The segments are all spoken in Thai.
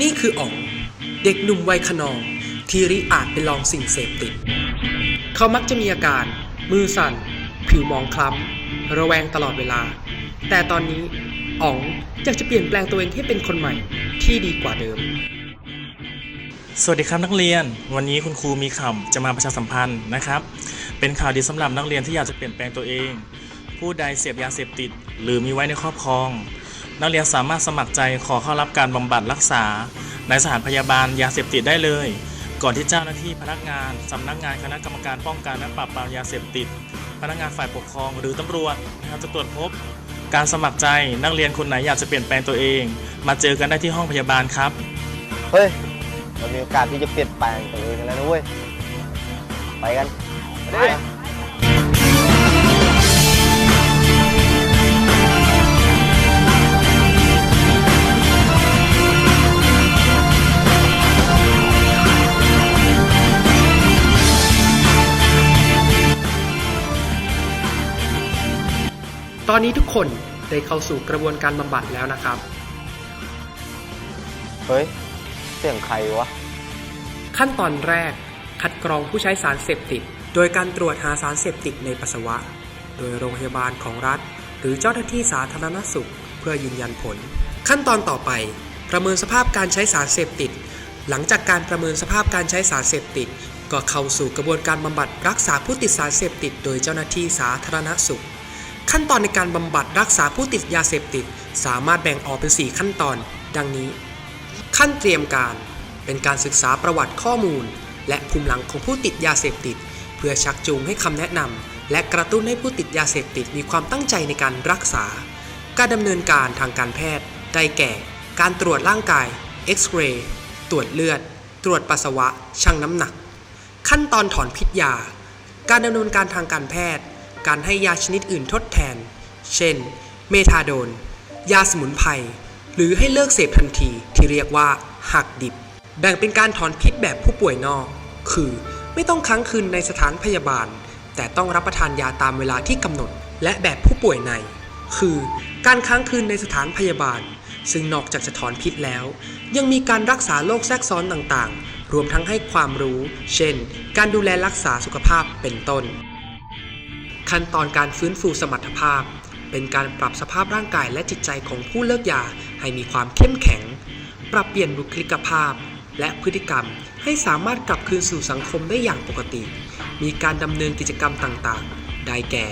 นี่คืออ๋อง เด็กหนุ่มวัยขนอง ที่ริอาจไปลองสิ่งเสพติด เขามักจะมีอาการ มือสั่น ผิวมองคล้ำ ระแวงตลอดเวลา แต่ตอนนี้อ๋องอยากจะเปลี่ยนแปลงตัวเองให้เป็นคนใหม่ที่ดีกว่าเดิม สวัสดีครับนักเรียน วันนี้คุณครูมีข่าวจะมาประชาสัมพันธ์นะครับ เป็นข่าวดีสำหรับนักเรียนที่อยากจะเปลี่ยนแปลงตัวเอง ผู้ใดเสพยาเสพติด หรือมีไว้ในครอบครอง นักเรียนสามารถสมัครใจขอเข้ารับการบำบัดรักษา ในสถานพยาบาลยาเสพติดได้เลย ก่อนที่เจ้าหน้าที่พนักงานสำนักงานคณะกรรมการป้องกันและปราบปรามยาเสพติด พนักงานฝ่ายปกครองหรือตำรวจนะครับจะตรวจพบ การสมัครใจนักเรียนคนไหนอยากจะเปลี่ยนแปลงตัวเอง มาเจอกันได้ที่ห้องพยาบาลครับ เฮ้ยเรามีโอกาสที่จะเปลี่ยนแปลงตัวเองกันแล้วนะเว้ยไปกันไป ตอนนี้ทุกคนได้เข้าสู่กระบวนการบำบัดแล้วนะครับ เฮ้ย เสียงใครวะ ขั้นตอนแรก คัดกรองผู้ใช้สารเสพติด โดยการตรวจหาสารเสพติดในปัสสาวะ โดยโรงพยาบาลของรัฐ หรือเจ้าหน้าที่สาธารณสุข เพื่อยืนยันผล ขั้นตอนต่อไป ประเมินสภาพการใช้สารเสพติด หลังจากการประเมินสภาพการใช้สารเสพติด ก็เข้าสู่กระบวนการบำบัดรักษาผู้ติดสารเสพติด โดยเจ้าหน้าที่สาธารณสุข ขั้นตอนในการบำบัดรักษาผู้ติดยาเสพติด สามารถแบ่งออกเป็น 4 ขั้นตอน ดังนี้ ขั้นเตรียมการเป็นการศึกษาประวัติข้อมูล และภูมิหลังของผู้ติดยาเสพติด เพื่อชักจูงให้คำแนะนำและกระตุ้นให้ผู้ติดยาเสพติดมีความตั้งใจในการรักษา การดำเนินการทางการแพทย์ ได้แก่ การตรวจร่างกายเอ็กซเรย์ตรวจเลือด ตรวจปัสสาวะชั่งน้ำหนัก ขั้นตอนถอนพิษยา การดำเนินการทางการแพทย์ การให้ยาชนิดอื่นทดแทน เช่น เมทาโดน ยาสมุนไพร หรือให้เลิกเสพทันทีที่เรียกว่า หักดิบ แบ่งเป็นการถอนพิษแบบผู้ป่วยนอก คือไม่ต้องค้างคืนในสถานพยาบาล แต่ต้องรับประทานยาตามเวลาที่กำหนด และแบบผู้ป่วยใน คือการค้างคืนในสถานพยาบาล ซึ่งนอกจากจะถอนพิษแล้ว ยังมีการรักษาโรคแทรกซ้อนต่างๆ รวมทั้งให้ความรู้ เช่น การดูแลรักษาสุขภาพเป็นต้น ขั้นตอนการฟื้นฟูสมรรถภาพ เป็นการปรับสภาพร่างกายและจิตใจของผู้เลิกยาให้มีความเข้มแข็ง ปรับเปลี่ยนบุคลิกภาพ และพฤติกรรมให้สามารถกลับคืนสู่สังคมได้อย่างปกติ มีการดำเนินกิจกรรมต่างๆ ได้แก่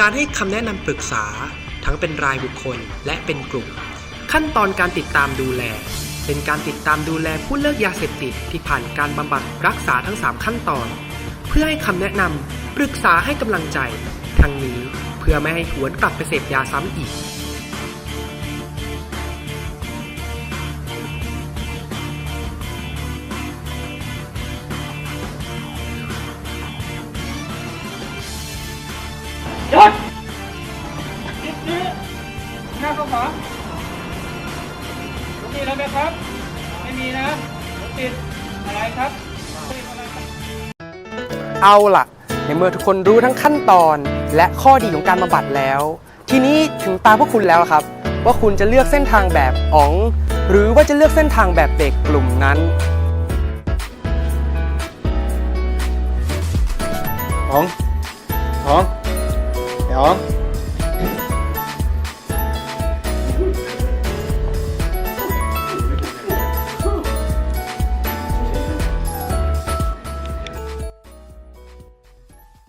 การให้คำแนะนำปรึกษา ทั้งเป็นรายบุคคลและเป็นกลุ่ม ขั้นตอนการติดตามดูแล เป็นการติดตามดูแลผู้เลิกยาเสพติดที่ผ่านการบำบัดรักษาทั้ง 3 ขั้นตอน เพื่อให้คำแนะนำปรึกษาให้กำลังใจ ทั้งนี้เพื่อไม่ให้หวนกลับไปเสพยาซ้ำอีก หยุดนิดนี้หน้าเข้าขวาตรงนี้แล้วไหมครับ ไม่มีนะรถติดอะไรครับไม่มีอะไรครับ เอาล่ะ ในเมื่อทุกคนรู้ทั้งขั้นตอน และข้อดีของการบำบัดแล้ว ทีนี้ถึงตาพวกคุณแล้วครับ ว่าคุณจะเลือกเส้นทางแบบอ๋อง หรือว่าจะเลือกเส้นทางแบบเด็กกลุ่มนั้นอ๋องอ๋องไอ้อ๋อง